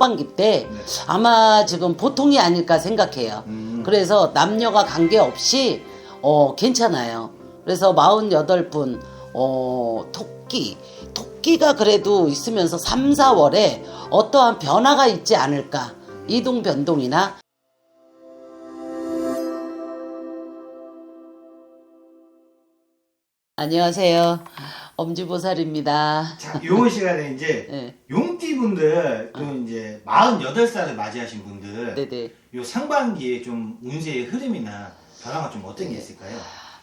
상반기 때 네. 아마 지금 보통이 아닐까 생각해요. 음. 그래서 남녀가 관계없이 어, 괜찮아요. 그래서 48분 어, 토끼 토끼가 그래도 있으면서 3, 4월에 어떠한 변화가 있지 않을까 이동 변동이나 안녕하세요. 엄지보살입니다. 자, 요번 시간에 이제 네. 용띠분들 또 이제 48살을 맞이하신 분들 네네. 요 상반기에 좀 운세의 흐름이나 변화가 좀 어떤 게 있을까요?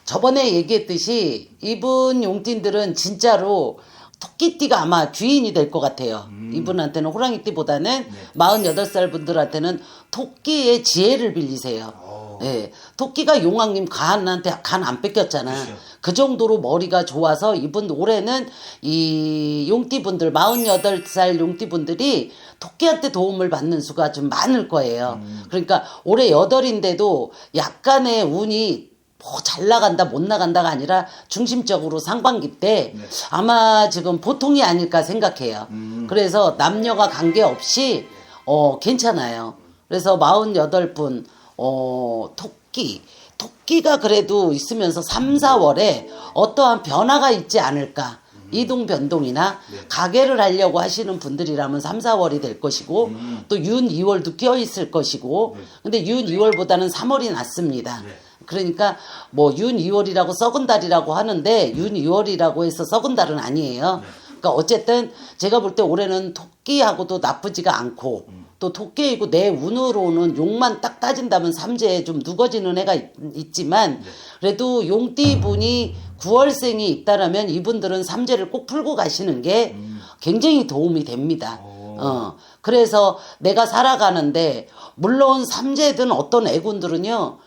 저번에 얘기했듯이 이분 용띠들은 진짜로 토끼띠가 아마 귀인이 될 것 같아요. 이분한테는 호랑이 띠보다는 48살 분들한테는 토끼의 지혜를 빌리세요. 어. 예. 토끼가 용왕님 간한테 간 안 뺏겼잖아. 그렇죠. 그 정도로 머리가 좋아서 이분 올해는 이 용띠분들 48살 용띠분들이 토끼한테 도움을 받는 수가 좀 많을 거예요. 그러니까 올해 여덟인데도 약간의 운이 뭐 잘 나간다 못 나간다가 아니라 중심적으로 상반기 때 네. 아마 지금 보통이 아닐까 생각해요. 음. 그래서 남녀가 관계없이 어 괜찮아요. 그래서 48분 어 토끼 토끼가 그래도 있으면서 3, 4월에 어떠한 변화가 있지 않을까 이동 변동이나 가게를 하려고 하시는 분들이라면 3, 4월이 될 것이고 또 윤, 2월도 껴 있을 것이고 근데 윤, 2월보다는 3월이 낫습니다. 네. 그러니까 뭐 윤, 2월이라고 썩은 달이라고 하는데 윤, 2월이라고 해서 썩은 달은 아니에요. 그러니까 어쨌든 제가 볼 때 올해는 토끼하고도 나쁘지가 않고 또 토끼이고 내 운으로는 용만 딱 따진다면 삼재에 좀 누거지는 애가 있, 지만 그래도 용띠 분이 9월생이 있다라면 이분들은 삼재를 꼭 풀고 가시는 게 굉장히 도움이 됩니다. 어. 그래서 내가 살아가는데 물론 삼재든 어떤 애군들은요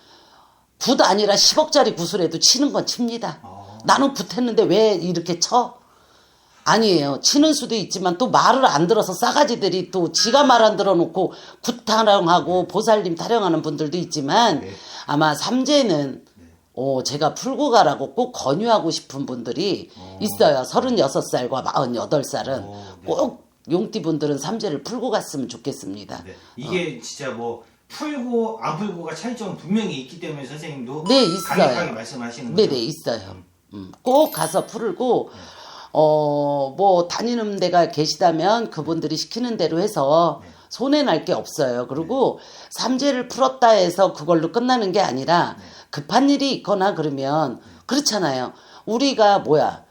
굿 아니라 10억짜리 구슬에도 치는 건 칩니다. 나는 굿했는데 왜 이렇게 쳐? 아니에요. 치는 수도 있지만 또 말을 안 들어서 싸가지들이 또 지가 말 안 들어놓고 굿 타령하고 보살님 타령하는 분들도 있지만 네. 아마 삼재는 어, 제가 풀고 가라고 꼭 권유하고 싶은 분들이 있어요. 36살과 48살은 어, 네. 꼭 용띠 분들은 삼재를 풀고 갔으면 좋겠습니다. 네. 이게 진짜 뭐 풀고 안 풀고가 차이점 분명히 있기 때문에 선생님도 네, 있어요. 강력하게 말씀하시는 거죠. 네네 있어요. 음, 꼭 가서 풀고 어뭐 다니는 데가 계시다면 그분들이 시키는 대로 해서 손해 날 게 없어요. 그리고 삼재를 풀었다 해서 그걸로 끝나는 게 아니라 급한 일이 있거나 그러면 그렇잖아요. 우리가 뭐야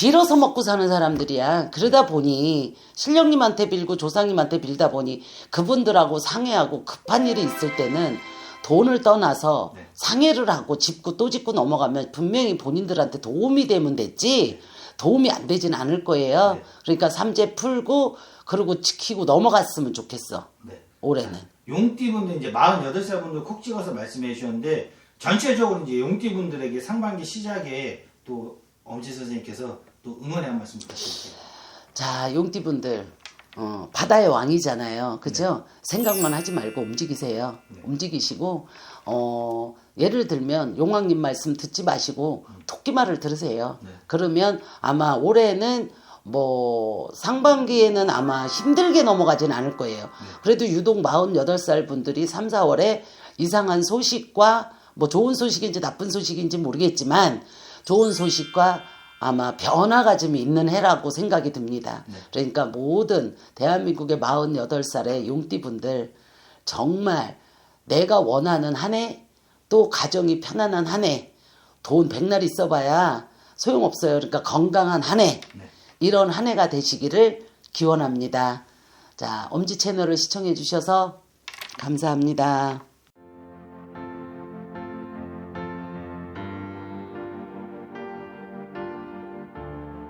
빌어서 먹고 사는 사람들이야. 그러다 보니 신령님한테 빌고 조상님한테 빌다 보니 그분들하고 상해하고 급한 일이 있을 때는 돈을 떠나서 네. 상해를 하고 짚고 또 짚고 넘어가면 분명히 본인들한테 도움이 되면 됐지 도움이 안 되진 않을 거예요. 네. 그러니까 삼재 풀고 그리고 지키고 넘어갔으면 좋겠어. 네. 올해는. 용띠분들 이제 48살 분들 콕 찍어서 말씀해 주셨는데 전체적으로 이제 용띠분들에게 상반기 시작에 또 엄지 선생님께서 또 응원의 한 말씀 부탁드릴게요. 자, 용띠분들, 어, 바다의 왕이잖아요. 그죠? 생각만 하지 말고 움직이세요. 움직이시고, 어, 예를 들면, 용왕님 말씀 듣지 마시고, 토끼 말을 들으세요. 그러면 아마 올해는 뭐, 상반기에는 아마 힘들게 넘어가진 않을 거예요. 그래도 유독 48살 분들이 3, 4월에 이상한 소식과 뭐 좋은 소식인지 나쁜 소식인지 모르겠지만, 좋은 소식과 아마 변화가 좀 있는 해라고 생각이 듭니다. 그러니까 모든 대한민국의 48살의 용띠분들 정말 내가 원하는 한 해, 또 가정이 편안한 한 해, 돈 백날 있어봐야 소용없어요. 그러니까 건강한 한 해, 이런 한 해가 되시기를 기원합니다. 자, 엄지 채널을 시청해 주셔서 감사합니다.